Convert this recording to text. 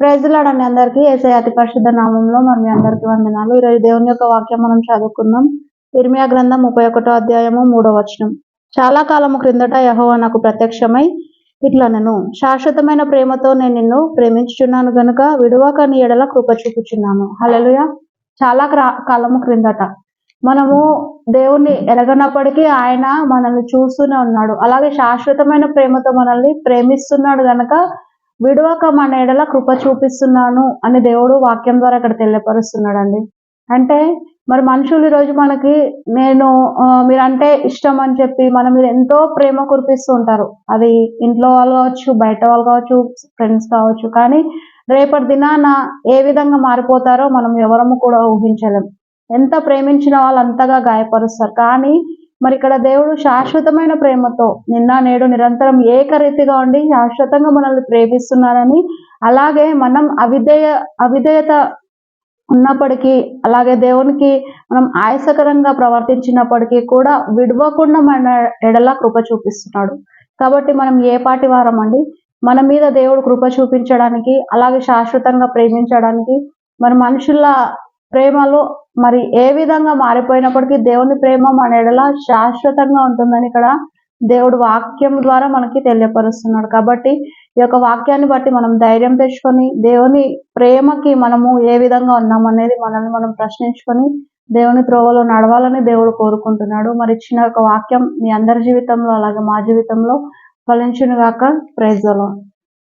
ప్రజలాడండి అందరికీ. ఏసై అతి పరిశుద్ధ నామంలో మరి మీ అందరికీ వందనాలు. ఈరోజు దేవుని యొక్క వాక్యం మనం చదువుకుందాం. ఇర్మియా గ్రంథం ముప్పై ఒకటో అధ్యాయము మూడో వచనం. చాలా కాలము క్రిందట యహో నాకు ప్రత్యక్షమై ఇట్లా నేను శాశ్వతమైన ప్రేమతో నేను నిన్ను ప్రేమించుచున్నాను గనుక విడువక నీ ఎడల కృప చూపుచున్నాను. హలలుయ చాలా క్రా- కాలము క్రిందట. మనము దేవుణ్ణి ఎరగనప్పటికీ ఆయన మనల్ని చూస్తూనే ఉన్నాడు. అలాగే శాశ్వతమైన ప్రేమతో మనల్ని ప్రేమిస్తున్నాడు గనక విడువక మన ఎడల కృప చూపిస్తున్నాను అని దేవుడు వాక్యం ద్వారా ఇక్కడ తెలియపరుస్తున్నాడండి. అంటే మరి మనుషులు ఈరోజు మనకి నేను మీరంటే ఇష్టం అని చెప్పి మన మీద ఎంతో ప్రేమ కురిపిస్తూ ఉంటారు. అది ఇంట్లో వాళ్ళు కావచ్చు బయట వాళ్ళు కావచ్చు ఫ్రెండ్స్ కావచ్చు. కానీ రేపటి దినాన ఏ విధంగా మారిపోతారో మనం ఎవరము కూడా ఊహించలేం. ఎంత ప్రేమించిన వాళ్ళు అంతగా గాయపరుస్తారు. కానీ మరి ఇక్కడ దేవుడు శాశ్వతమైన ప్రేమతో నిన్న నేడు నిరంతరం ఏకరీతిగా ఉండి శాశ్వతంగా మనల్ని ప్రేమిస్తున్నారని అలాగే మనం అవిధేయ అవిధేయత ఉన్నప్పటికీ అలాగే దేవునికి మనం ఆయాసకరంగా ప్రవర్తించినప్పటికీ కూడా విడవకుండా మన ఎడల కృప చూపిస్తున్నాడు. కాబట్టి మనం ఏ పాటి వారం అండి మన మీద దేవుడు కృప చూపించడానికి అలాగే శాశ్వతంగా ప్రేమించడానికి మన మనుషుల ప్రేమలో మరి ఏ విధంగా మారిపోయినప్పటికీ దేవుని ప్రేమ మన ఎడల శాశ్వతంగా ఉంటుందని ఇక్కడ దేవుడు వాక్యం ద్వారా మనకి తెలియపరుస్తున్నాడు. కాబట్టి ఈ యొక్క వాక్యాన్ని బట్టి మనం ధైర్యం తెచ్చుకొని దేవుని ప్రేమకి మనము ఏ విధంగా ఉన్నాం అనేది మనల్ని మనం ప్రశ్నించుకొని దేవుని త్రోవలో నడవాలని దేవుడు కోరుకుంటున్నాడు. మరి ఇచ్చిన ఒక వాక్యం మీ అందరి జీవితంలో అలాగే మా జీవితంలో ఫలించును గాక ప్రైజ్